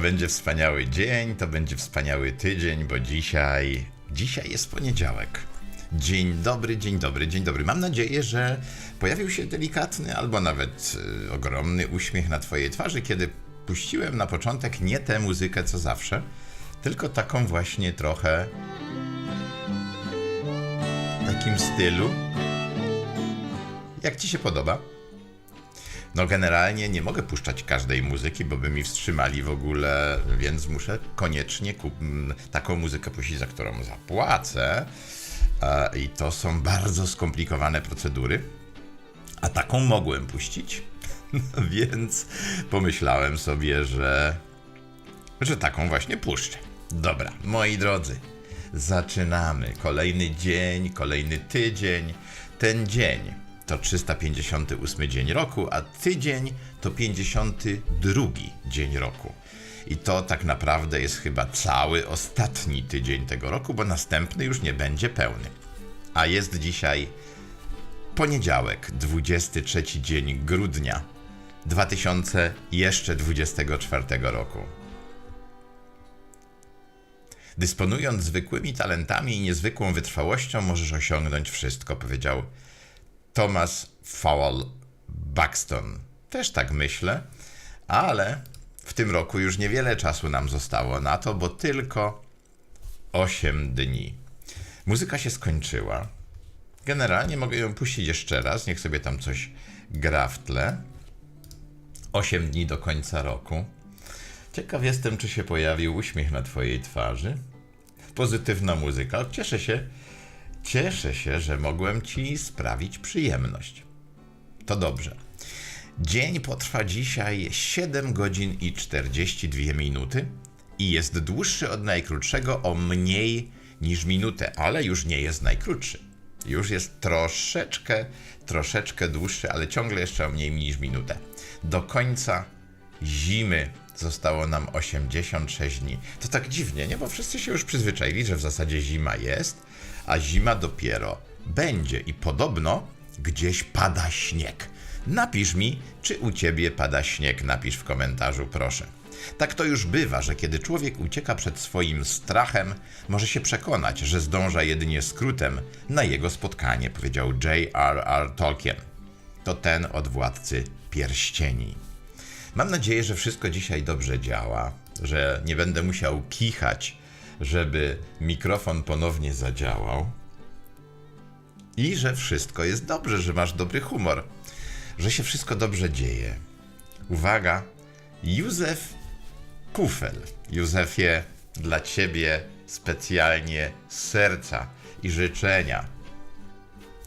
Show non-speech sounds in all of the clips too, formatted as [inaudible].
będzie wspaniały dzień, to będzie wspaniały tydzień, bo dzisiaj, dzisiaj jest poniedziałek. Dzień dobry, dzień dobry, dzień dobry. Mam nadzieję, że pojawił się delikatny albo nawet y, ogromny uśmiech na Twojej twarzy, kiedy puściłem na początek nie tę muzykę co zawsze, tylko taką właśnie trochę takim stylu. Jak Ci się podoba? No generalnie nie mogę puszczać każdej muzyki, bo by mi wstrzymali w ogóle, więc muszę koniecznie kup- taką muzykę puścić, za którą zapłacę. E, I to są bardzo skomplikowane procedury. A taką mogłem puścić. [laughs] Więc pomyślałem sobie, że, że taką właśnie puszczę. Dobra, moi drodzy, zaczynamy. Kolejny dzień, kolejny tydzień. Ten dzień to 358 dzień roku, a tydzień to 52 dzień roku. I to tak naprawdę jest chyba cały ostatni tydzień tego roku, bo następny już nie będzie pełny. A jest dzisiaj poniedziałek, 23 dzień grudnia 2024 roku. Dysponując zwykłymi talentami i niezwykłą wytrwałością, możesz osiągnąć wszystko, powiedział Thomas Fowell Buxton. Też tak myślę, ale w tym roku już niewiele czasu nam zostało na to, bo tylko 8 dni. Muzyka się skończyła. Generalnie mogę ją puścić jeszcze raz, niech sobie tam coś gra w tle. 8 dni do końca roku. Ciekaw jestem, czy się pojawił uśmiech na Twojej twarzy. Pozytywna muzyka. Cieszę się, cieszę się, że mogłem Ci sprawić przyjemność. To dobrze. Dzień potrwa dzisiaj 7 godzin i 42 minuty i jest dłuższy od najkrótszego o mniej niż minutę, ale już nie jest najkrótszy. Już jest troszeczkę, troszeczkę dłuższy, ale ciągle jeszcze o mniej niż minutę. Do końca zimy zostało nam 86 dni. To tak dziwnie, nie? Bo wszyscy się już przyzwyczaili, że w zasadzie zima jest, a zima dopiero będzie i podobno gdzieś pada śnieg. Napisz mi, czy u ciebie pada śnieg, napisz w komentarzu, proszę. Tak to już bywa, że kiedy człowiek ucieka przed swoim strachem, może się przekonać, że zdąża jedynie skrótem na jego spotkanie, powiedział J.R.R. Tolkien. To ten od władcy pierścieni. Mam nadzieję, że wszystko dzisiaj dobrze działa, że nie będę musiał kichać, żeby mikrofon ponownie zadziałał i że wszystko jest dobrze, że masz dobry humor, że się wszystko dobrze dzieje. Uwaga, Józef Kufel. Józefie, dla ciebie specjalnie serca i życzenia.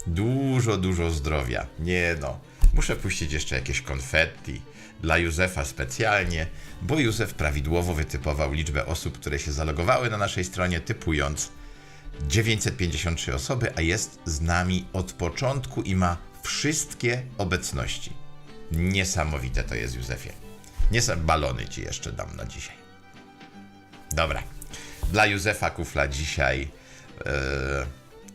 Dużo, dużo zdrowia. Nie no, muszę puścić jeszcze jakieś konfetti dla Józefa specjalnie, bo Józef prawidłowo wytypował liczbę osób, które się zalogowały na naszej stronie, typując 953 osoby, a jest z nami od początku i ma wszystkie obecności. Niesamowite to jest, Józefie. Niesam balony ci jeszcze dam na dzisiaj. Dobra. Dla Józefa Kufla dzisiaj e,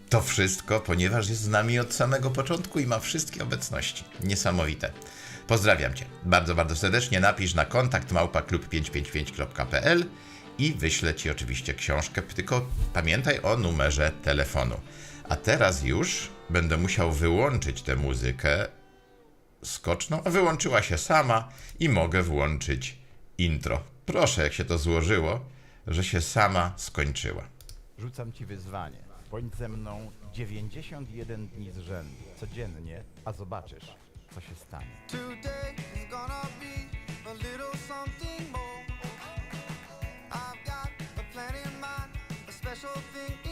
to wszystko, ponieważ jest z nami od samego początku i ma wszystkie obecności. Niesamowite. Pozdrawiam cię bardzo, bardzo serdecznie. Napisz na kontakt małpaklub555.pl i wyślę ci oczywiście książkę, tylko pamiętaj o numerze telefonu. A teraz już będę musiał wyłączyć tę muzykę skoczną, a wyłączyła się sama i mogę włączyć intro. Proszę, jak się to złożyło, że się sama skończyła. Rzucam ci wyzwanie. Bądź ze mną 91 dni z rzędu, codziennie, a zobaczysz, co się stanie. Special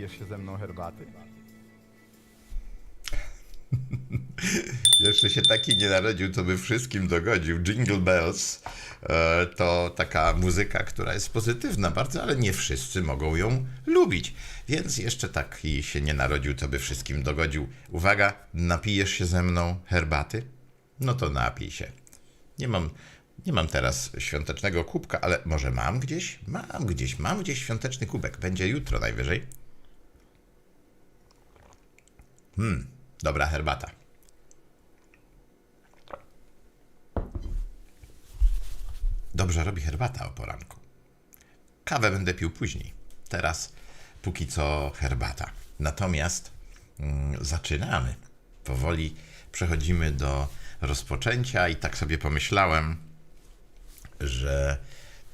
Napijesz się ze mną herbaty? [laughs] Jeszcze się taki nie narodził, to by wszystkim dogodził. Jingle Bells e, to taka muzyka, która jest pozytywna bardzo, ale nie wszyscy mogą ją lubić. Więc jeszcze taki się nie narodził, to by wszystkim dogodził. Uwaga, napijesz się ze mną herbaty? No to napij się. Nie mam, nie mam teraz świątecznego kubka, ale może mam gdzieś? Mam gdzieś, mam gdzieś świąteczny kubek. Będzie jutro najwyżej. Hmm, dobra herbata. Dobrze robi herbata o poranku. Kawę będę pił później. Teraz póki co herbata. Natomiast mm, zaczynamy. Powoli przechodzimy do rozpoczęcia i tak sobie pomyślałem, że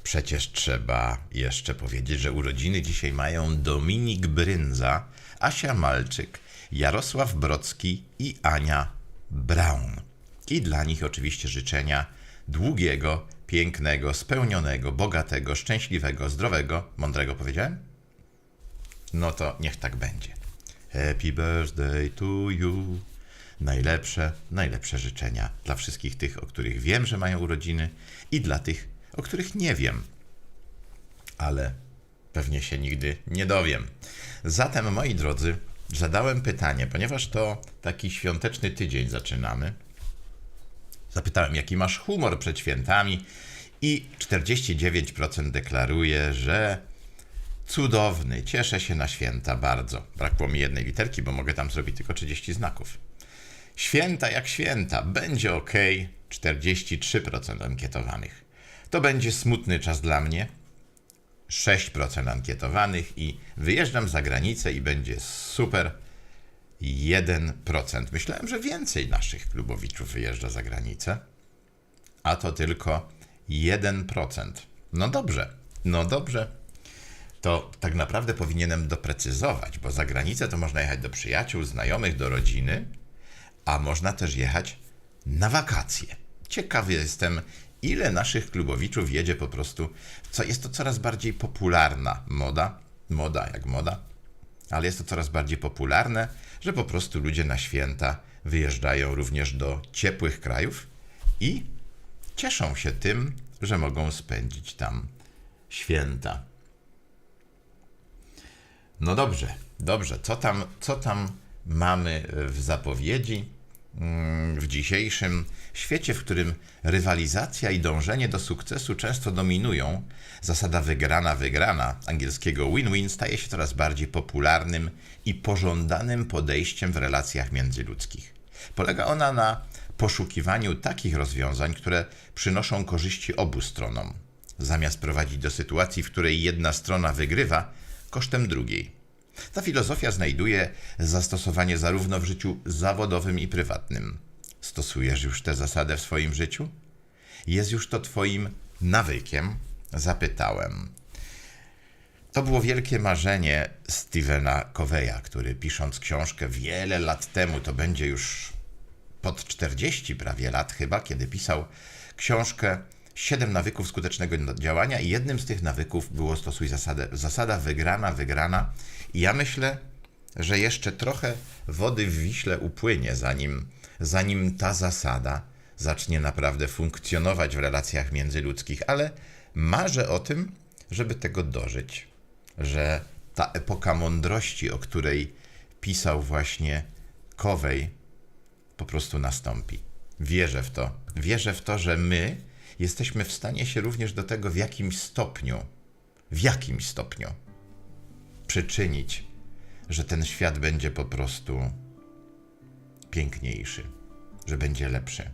przecież trzeba jeszcze powiedzieć, że urodziny dzisiaj mają Dominik Brynza, Asia Malczyk, Jarosław Brocki i Ania Braun. I dla nich oczywiście życzenia długiego, pięknego, spełnionego, bogatego, szczęśliwego, zdrowego, mądrego powiedziałem? No to niech tak będzie. Happy birthday to you. Najlepsze, najlepsze życzenia dla wszystkich tych, o których wiem, że mają urodziny i dla tych, o których nie wiem. Ale pewnie się nigdy nie dowiem. Zatem, moi drodzy, zadałem pytanie, ponieważ to taki świąteczny tydzień zaczynamy. Zapytałem, jaki masz humor przed świętami, i 49% deklaruje, że cudowny, cieszę się na święta bardzo. Brakło mi jednej literki, bo mogę tam zrobić tylko 30 znaków. Święta jak święta, będzie ok. 43% ankietowanych. To będzie smutny czas dla mnie. 6% ankietowanych i wyjeżdżam za granicę i będzie super. 1%. Myślałem, że więcej naszych klubowiczów wyjeżdża za granicę, a to tylko 1%. No dobrze, no dobrze. To tak naprawdę powinienem doprecyzować, bo za granicę to można jechać do przyjaciół, znajomych, do rodziny, a można też jechać na wakacje. Ciekawy jestem, ile naszych klubowiczów jedzie po prostu. Co, jest to coraz bardziej popularna moda, moda jak moda, ale jest to coraz bardziej popularne, że po prostu ludzie na święta wyjeżdżają również do ciepłych krajów i cieszą się tym, że mogą spędzić tam święta. No dobrze, dobrze. Co tam, co tam mamy w zapowiedzi? Mm, W dzisiejszym świecie, w którym rywalizacja i dążenie do sukcesu często dominują, zasada wygrana-wygrana angielskiego win-win staje się coraz bardziej popularnym i pożądanym podejściem w relacjach międzyludzkich. Polega ona na poszukiwaniu takich rozwiązań, które przynoszą korzyści obu stronom, zamiast prowadzić do sytuacji, w której jedna strona wygrywa kosztem drugiej. Ta filozofia znajduje zastosowanie zarówno w życiu zawodowym i prywatnym. Stosujesz już tę zasadę w swoim życiu? Jest już to Twoim nawykiem? Zapytałem. To było wielkie marzenie Stevena Coveya, który pisząc książkę wiele lat temu, to będzie już pod 40 prawie lat chyba, kiedy pisał książkę Siedem nawyków skutecznego działania i jednym z tych nawyków było stosuj zasadę, zasada wygrana, wygrana. I ja myślę, że jeszcze trochę wody w Wiśle upłynie, zanim, zanim ta zasada zacznie naprawdę funkcjonować w relacjach międzyludzkich, ale marzę o tym, żeby tego dożyć, że ta epoka mądrości, o której pisał właśnie Kowej, po prostu nastąpi. Wierzę w to. Wierzę w to, że my jesteśmy w stanie się również do tego w jakimś stopniu, w jakimś stopniu przyczynić, że ten świat będzie po prostu piękniejszy, że będzie lepszy.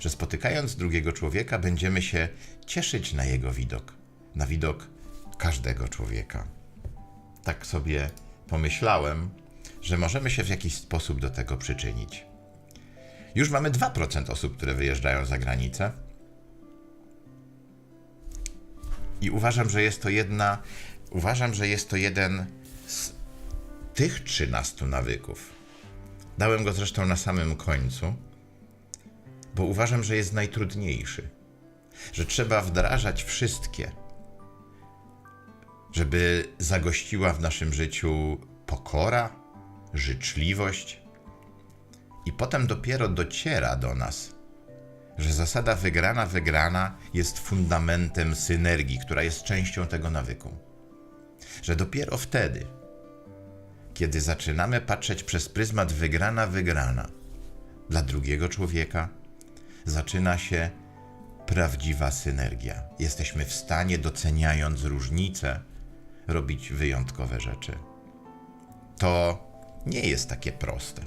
Że spotykając drugiego człowieka, będziemy się cieszyć na jego widok, na widok każdego człowieka. Tak sobie pomyślałem, że możemy się w jakiś sposób do tego przyczynić. Już mamy 2% osób, które wyjeżdżają za granicę. I uważam, że jest to jedna, uważam, że jest to jeden z tych 13 nawyków. Dałem go zresztą na samym końcu, bo uważam, że jest najtrudniejszy. Że trzeba wdrażać wszystkie, żeby zagościła w naszym życiu pokora, życzliwość, I potem dopiero dociera do nas, że zasada wygrana-wygrana jest fundamentem synergii, która jest częścią tego nawyku. Że dopiero wtedy, kiedy zaczynamy patrzeć przez pryzmat wygrana-wygrana dla drugiego człowieka, zaczyna się prawdziwa synergia. Jesteśmy w stanie, doceniając różnice, robić wyjątkowe rzeczy. To nie jest takie proste.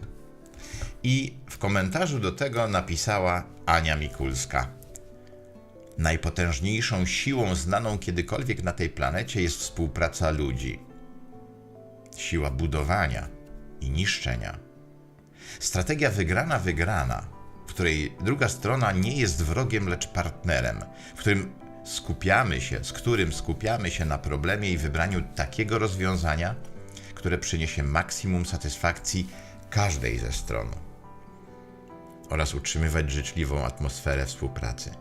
I w komentarzu do tego napisała Ania Mikulska. Najpotężniejszą siłą znaną kiedykolwiek na tej planecie jest współpraca ludzi. Siła budowania i niszczenia. Strategia wygrana-wygrana, w której druga strona nie jest wrogiem, lecz partnerem, w którym skupiamy się, z którym skupiamy się na problemie i wybraniu takiego rozwiązania, które przyniesie maksimum satysfakcji każdej ze stron oraz utrzymywać życzliwą atmosferę współpracy.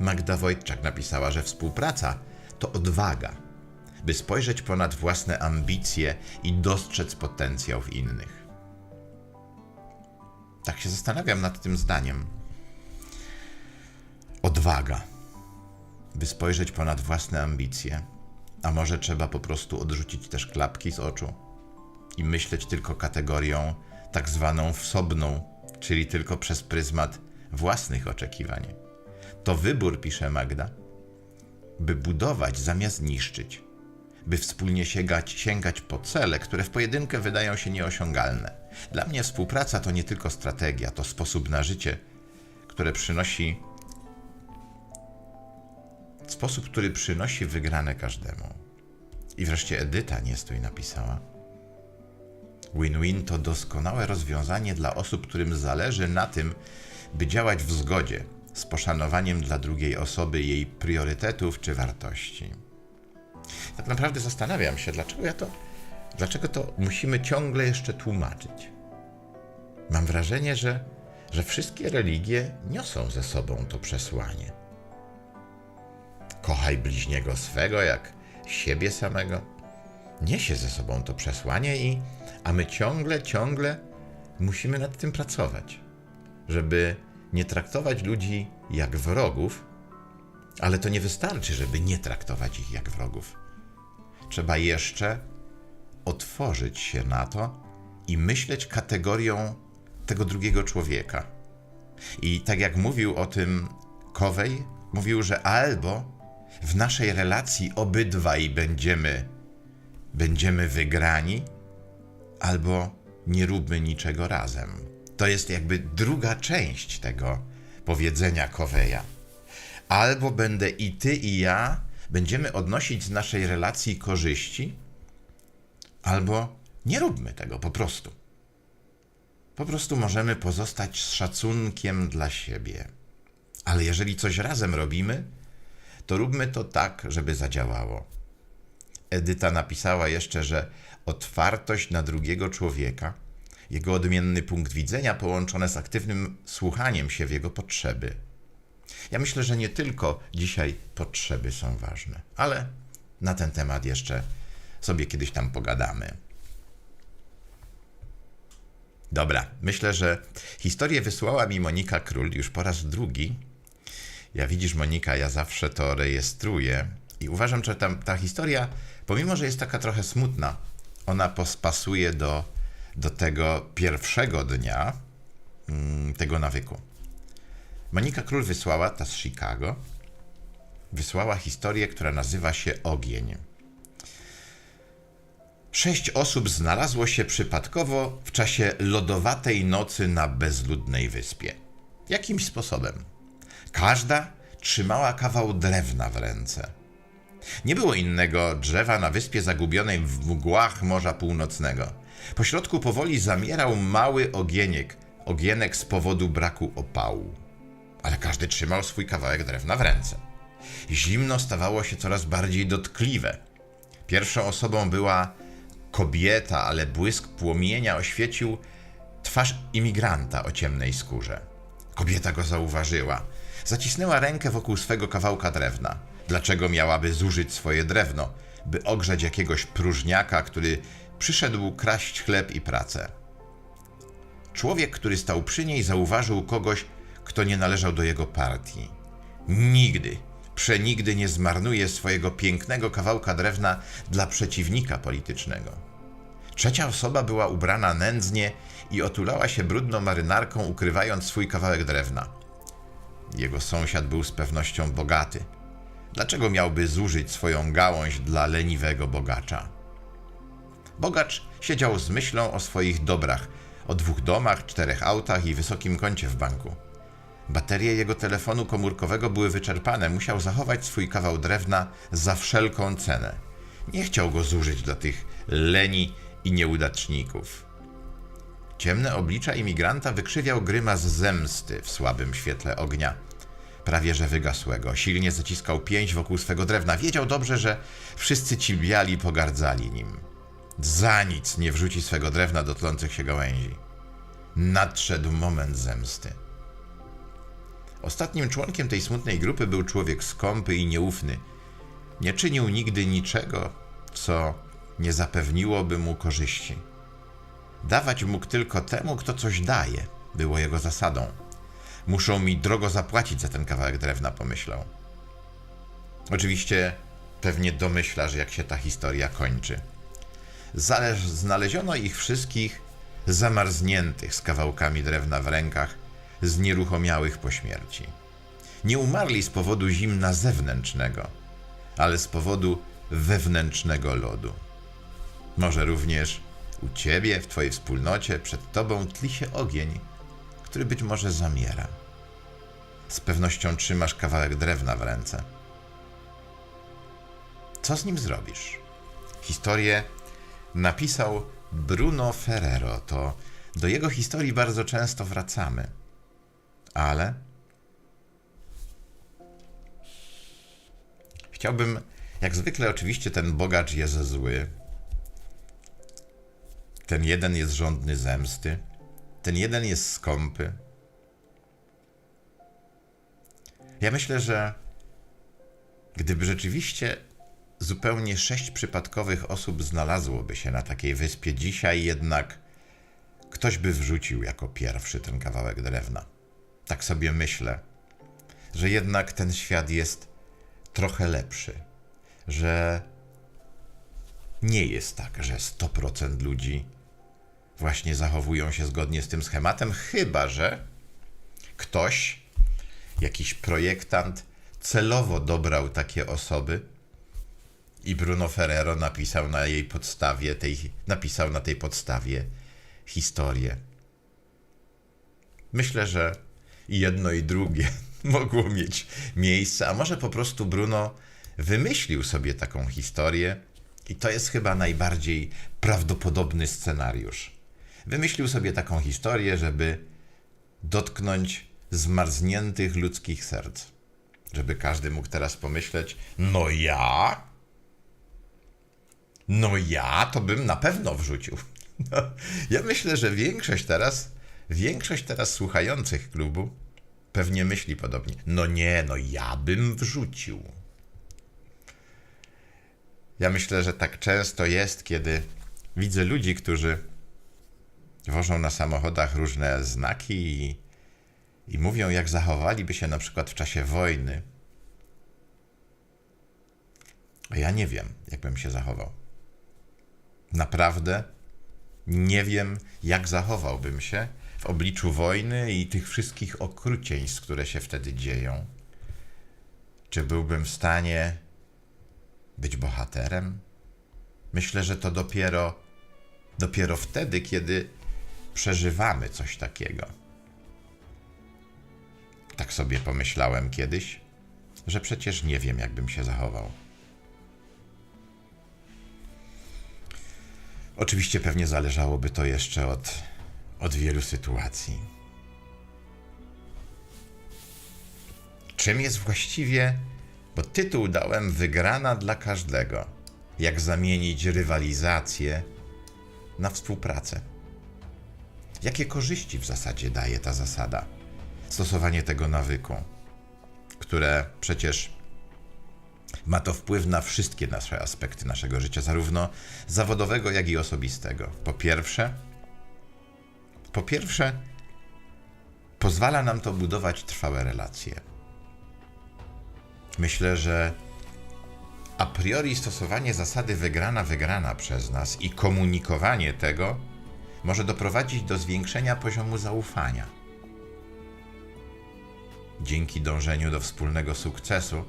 Magda Wojtczak napisała, że współpraca to odwaga, by spojrzeć ponad własne ambicje i dostrzec potencjał w innych. Tak się zastanawiam nad tym zdaniem. Odwaga, by spojrzeć ponad własne ambicje, a może trzeba po prostu odrzucić też klapki z oczu i myśleć tylko kategorią tak zwaną wsobną, czyli tylko przez pryzmat własnych oczekiwań. To wybór, pisze Magda, by budować zamiast niszczyć, by wspólnie sięgać, sięgać po cele, które w pojedynkę wydają się nieosiągalne. Dla mnie współpraca to nie tylko strategia, to sposób na życie, które przynosi sposób, który przynosi wygrane każdemu. I wreszcie Edyta Niestój napisała. Win-win to doskonałe rozwiązanie dla osób, którym zależy na tym, by działać w zgodzie z poszanowaniem dla drugiej osoby jej priorytetów czy wartości. Tak naprawdę zastanawiam się, dlaczego ja to, dlaczego to musimy ciągle jeszcze tłumaczyć. Mam wrażenie, że, że wszystkie religie niosą ze sobą to przesłanie. Kochaj bliźniego swego jak siebie samego. Niesie ze sobą to przesłanie i a my ciągle, ciągle musimy nad tym pracować, żeby nie traktować ludzi jak wrogów, ale to nie wystarczy, żeby nie traktować ich jak wrogów. Trzeba jeszcze otworzyć się na to i myśleć kategorią tego drugiego człowieka. I tak jak mówił o tym Kowej, mówił, że albo w naszej relacji obydwaj będziemy, będziemy wygrani, albo nie róbmy niczego razem. To jest jakby druga część tego powiedzenia Koweja. Albo będę i ty, i ja będziemy odnosić z naszej relacji korzyści, albo nie róbmy tego po prostu. Po prostu możemy pozostać z szacunkiem dla siebie. Ale jeżeli coś razem robimy, to róbmy to tak, żeby zadziałało. Edyta napisała jeszcze, że otwartość na drugiego człowieka, jego odmienny punkt widzenia połączone z aktywnym słuchaniem się w jego potrzeby. Ja myślę, że nie tylko dzisiaj potrzeby są ważne, ale na ten temat jeszcze sobie kiedyś tam pogadamy. Dobra, myślę, że historię wysłała mi Monika Król już po raz drugi. Ja widzisz, Monika, ja zawsze to rejestruję i uważam, że tam, ta historia, pomimo że jest taka trochę smutna, ona pos- pasuje do, do tego pierwszego dnia mm, tego nawyku. Monika Król wysłała, ta z Chicago, wysłała historię, która nazywa się Ogień. Sześć osób znalazło się przypadkowo w czasie lodowatej nocy na bezludnej wyspie. Jakimś sposobem. Każda trzymała kawał drewna w ręce. Nie było innego drzewa na wyspie zagubionej w mgłach Morza Północnego. Po środku powoli zamierał mały ogieniek, ogienek z powodu braku opału. Ale każdy trzymał swój kawałek drewna w ręce. Zimno stawało się coraz bardziej dotkliwe. Pierwszą osobą była kobieta, ale błysk płomienia oświecił twarz imigranta o ciemnej skórze. Kobieta go zauważyła. Zacisnęła rękę wokół swego kawałka drewna. Dlaczego miałaby zużyć swoje drewno, by ogrzać jakiegoś próżniaka, który przyszedł kraść chleb i pracę? Człowiek, który stał przy niej, zauważył kogoś, kto nie należał do jego partii. Nigdy, przenigdy nie zmarnuje swojego pięknego kawałka drewna dla przeciwnika politycznego. Trzecia osoba była ubrana nędznie i otulała się brudną marynarką, ukrywając swój kawałek drewna. Jego sąsiad był z pewnością bogaty. Dlaczego miałby zużyć swoją gałąź dla leniwego bogacza? Bogacz siedział z myślą o swoich dobrach, o dwóch domach, czterech autach i wysokim koncie w banku. Baterie jego telefonu komórkowego były wyczerpane, musiał zachować swój kawał drewna za wszelką cenę. Nie chciał go zużyć dla tych leni i nieudaczników. Ciemne oblicza imigranta wykrzywiał grymas zemsty w słabym świetle ognia. Prawie że wygasłego. Silnie zaciskał pięść wokół swego drewna. Wiedział dobrze, że wszyscy ci biali pogardzali nim. Za nic nie wrzuci swego drewna do tlących się gałęzi. Nadszedł moment zemsty. Ostatnim członkiem tej smutnej grupy był człowiek skąpy i nieufny. Nie czynił nigdy niczego, co nie zapewniłoby mu korzyści. Dawać mógł tylko temu, kto coś daje, było jego zasadą. Muszą mi drogo zapłacić za ten kawałek drewna, pomyślał. Oczywiście pewnie domyślasz, jak się ta historia kończy. Zależ znaleziono ich wszystkich zamarzniętych z kawałkami drewna w rękach, znieruchomiałych po śmierci. Nie umarli z powodu zimna zewnętrznego, ale z powodu wewnętrznego lodu. Może również u ciebie, w twojej wspólnocie, przed tobą tli się ogień, który być może zamiera. Z pewnością trzymasz kawałek drewna w ręce. Co z nim zrobisz? Historię napisał Bruno Ferrero. To do jego historii bardzo często wracamy. Ale chciałbym, jak zwykle, oczywiście ten bogacz jest zły. Ten jeden jest żądny zemsty. Ten jeden jest skąpy. Ja myślę, że gdyby rzeczywiście zupełnie sześć przypadkowych osób znalazłoby się na takiej wyspie dzisiaj, jednak ktoś by wrzucił jako pierwszy ten kawałek drewna. Tak sobie myślę, że jednak ten świat jest trochę lepszy, że nie jest tak, że 100% ludzi właśnie zachowują się zgodnie z tym schematem, chyba że ktoś, jakiś projektant celowo dobrał takie osoby i Bruno Ferrero napisał na jej podstawie tej, napisał na tej podstawie historię. Myślę, że jedno i drugie [laughs] mogło mieć miejsce, a może po prostu Bruno wymyślił sobie taką historię i to jest chyba najbardziej prawdopodobny scenariusz. Wymyślił sobie taką historię, żeby dotknąć zmarzniętych ludzkich serc. Żeby każdy mógł teraz pomyśleć: No ja? No ja to bym na pewno wrzucił. No, [laughs] ja myślę, że większość teraz, większość teraz słuchających klubu pewnie myśli podobnie. No nie, no ja bym wrzucił. Ja myślę, że tak często jest, kiedy widzę ludzi, którzy wożą na samochodach różne znaki i, i mówią, jak zachowaliby się na przykład w czasie wojny. A ja nie wiem, jak bym się zachował. Naprawdę nie wiem, jak zachowałbym się w obliczu wojny i tych wszystkich okrucieństw, które się wtedy dzieją. Czy byłbym w stanie być bohaterem? Myślę, że to dopiero, dopiero wtedy, kiedy przeżywamy coś takiego. Tak sobie pomyślałem kiedyś, że przecież nie wiem, jakbym się zachował. Oczywiście pewnie zależałoby to jeszcze od, od wielu sytuacji. Czym jest właściwie, bo tytuł dałem wygrana dla każdego. Jak zamienić rywalizację na współpracę? Jakie korzyści w zasadzie daje ta zasada? Stosowanie tego nawyku, które przecież ma to wpływ na wszystkie nasze aspekty naszego życia, zarówno zawodowego, jak i osobistego. Po pierwsze, Po pierwsze, pozwala nam to budować trwałe relacje. Myślę, że a priori stosowanie zasady wygrana-wygrana przez nas i komunikowanie tego może doprowadzić do zwiększenia poziomu zaufania. Dzięki dążeniu do wspólnego sukcesu,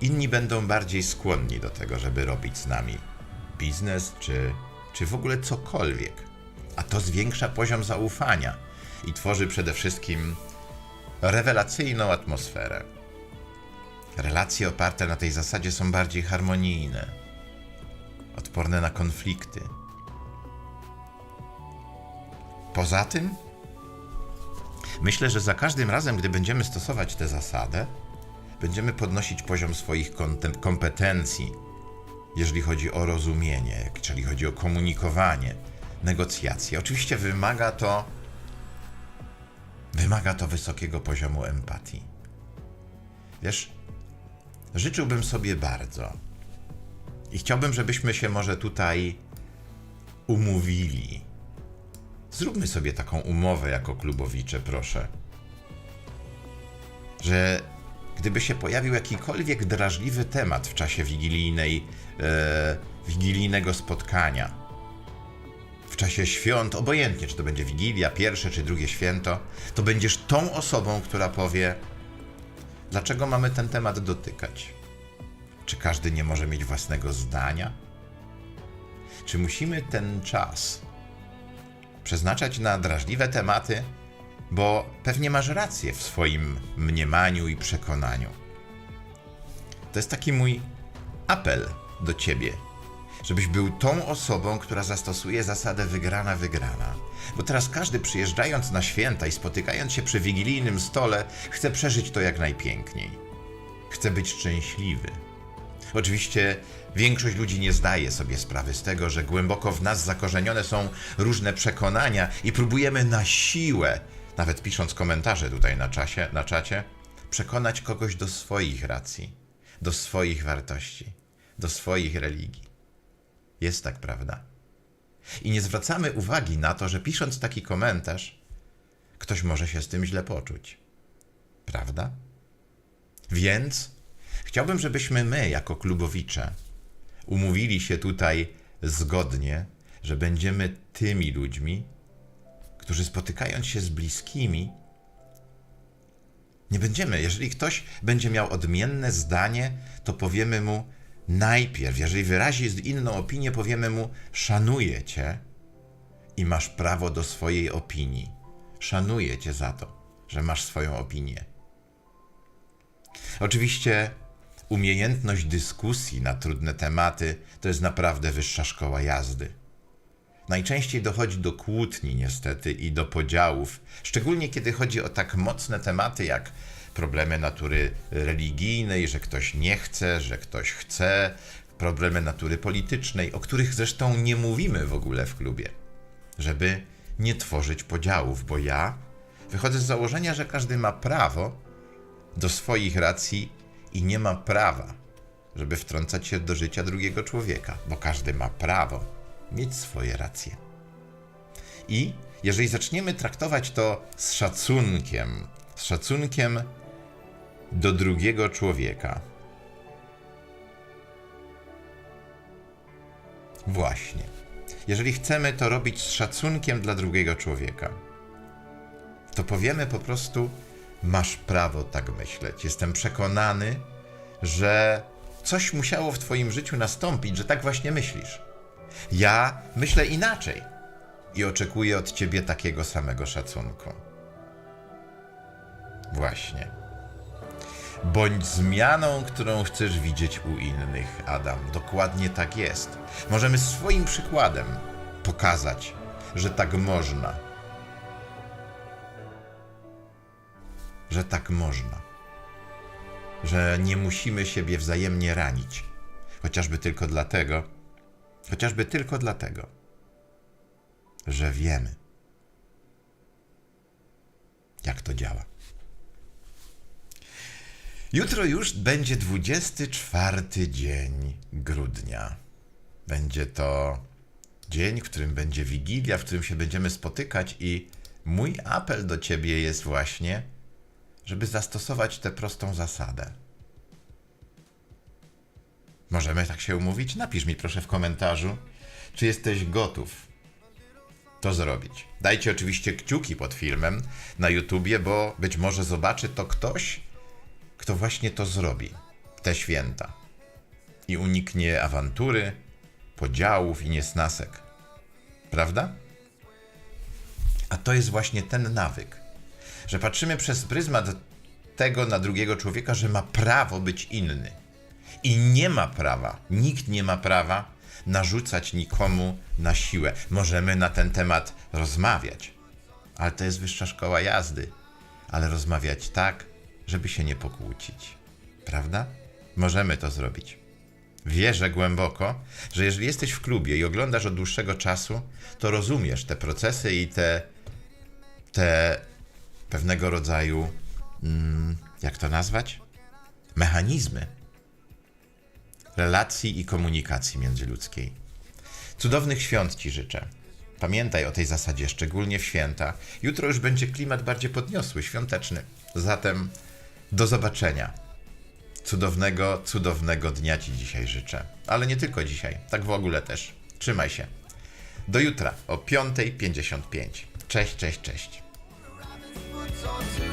inni będą bardziej skłonni do tego, żeby robić z nami biznes czy, czy w ogóle cokolwiek. A to zwiększa poziom zaufania i tworzy przede wszystkim rewelacyjną atmosferę. Relacje oparte na tej zasadzie są bardziej harmonijne, odporne na konflikty. Poza tym, myślę, że za każdym razem, gdy będziemy stosować tę zasadę, będziemy podnosić poziom swoich kompetencji, jeżeli chodzi o rozumienie, czyli chodzi o komunikowanie, negocjacje. Oczywiście wymaga to wymaga to wysokiego poziomu empatii. Wiesz, życzyłbym sobie bardzo i chciałbym, żebyśmy się może tutaj umówili. Zróbmy sobie taką umowę jako klubowicze, proszę. Że gdyby się pojawił jakikolwiek drażliwy temat w czasie wigilijnej, e, wigilijnego spotkania, w czasie świąt, obojętnie czy to będzie wigilia, pierwsze czy drugie święto, to będziesz tą osobą, która powie: Dlaczego mamy ten temat dotykać? Czy każdy nie może mieć własnego zdania? Czy musimy ten czas przeznaczać na drażliwe tematy, bo pewnie masz rację w swoim mniemaniu i przekonaniu? To jest taki mój apel do ciebie, żebyś był tą osobą, która zastosuje zasadę wygrana-wygrana. Bo teraz każdy przyjeżdżając na święta i spotykając się przy wigilijnym stole, chce przeżyć to jak najpiękniej. Chce być szczęśliwy. Oczywiście większość ludzi nie zdaje sobie sprawy z tego, że głęboko w nas zakorzenione są różne przekonania i próbujemy na siłę, nawet pisząc komentarze tutaj na, czasie, na czacie, przekonać kogoś do swoich racji, do swoich wartości, do swoich religii. Jest tak, prawda? I nie zwracamy uwagi na to, że pisząc taki komentarz, ktoś może się z tym źle poczuć. Prawda? Więc chciałbym, żebyśmy my, jako klubowicze, umówili się tutaj zgodnie, że będziemy tymi ludźmi, którzy spotykając się z bliskimi, nie będziemy, jeżeli ktoś będzie miał odmienne zdanie, to powiemy mu najpierw, jeżeli wyrazi inną opinię, powiemy mu: Szanuję cię i masz prawo do swojej opinii. Szanuję cię za to, że masz swoją opinię. Oczywiście umiejętność dyskusji na trudne tematy to jest naprawdę wyższa szkoła jazdy. Najczęściej dochodzi do kłótni, niestety, i do podziałów, szczególnie kiedy chodzi o tak mocne tematy jak problemy natury religijnej, że ktoś nie chce, że ktoś chce, problemy natury politycznej, o których zresztą nie mówimy w ogóle w klubie, żeby nie tworzyć podziałów, bo ja wychodzę z założenia, że każdy ma prawo do swoich racji i nie ma prawa, żeby wtrącać się do życia drugiego człowieka, bo każdy ma prawo mieć swoje racje. I jeżeli zaczniemy traktować to z szacunkiem, z szacunkiem do drugiego człowieka, właśnie, jeżeli chcemy to robić z szacunkiem dla drugiego człowieka, to powiemy po prostu: Masz prawo tak myśleć. Jestem przekonany, że coś musiało w Twoim życiu nastąpić, że tak właśnie myślisz. Ja myślę inaczej i oczekuję od Ciebie takiego samego szacunku. Właśnie. Bądź zmianą, którą chcesz widzieć u innych, Adam. Dokładnie tak jest. Możemy swoim przykładem pokazać, że tak można. Że tak można. Że nie musimy siebie wzajemnie ranić. Chociażby tylko dlatego, chociażby tylko dlatego, że wiemy, jak to działa. Jutro już będzie 24 dzień grudnia. Będzie to dzień, w którym będzie wigilia, w którym się będziemy spotykać, i mój apel do ciebie jest właśnie, żeby zastosować tę prostą zasadę. Możemy tak się umówić? Napisz mi proszę w komentarzu, czy jesteś gotów to zrobić. Dajcie oczywiście kciuki pod filmem na YouTubie, bo być może zobaczy to ktoś, kto właśnie to zrobi w te święta i uniknie awantury, podziałów i niesnasek. Prawda? A to jest właśnie ten nawyk, że patrzymy przez pryzmat tego na drugiego człowieka, że ma prawo być inny. I nie ma prawa, nikt nie ma prawa narzucać nikomu na siłę. Możemy na ten temat rozmawiać, ale to jest wyższa szkoła jazdy. Ale rozmawiać tak, żeby się nie pokłócić. Prawda? Możemy to zrobić. Wierzę głęboko, że jeżeli jesteś w klubie i oglądasz od dłuższego czasu, to rozumiesz te procesy i te, te pewnego rodzaju, mm, jak to nazwać? Mechanizmy relacji i komunikacji międzyludzkiej. Cudownych świąt Ci życzę. Pamiętaj o tej zasadzie, szczególnie w święta. Jutro już będzie klimat bardziej podniosły, świąteczny. Zatem do zobaczenia. Cudownego, cudownego dnia Ci dzisiaj życzę. Ale nie tylko dzisiaj, tak w ogóle też. Trzymaj się. Do jutra o 5.55. Cześć, cześć, cześć. puts on two.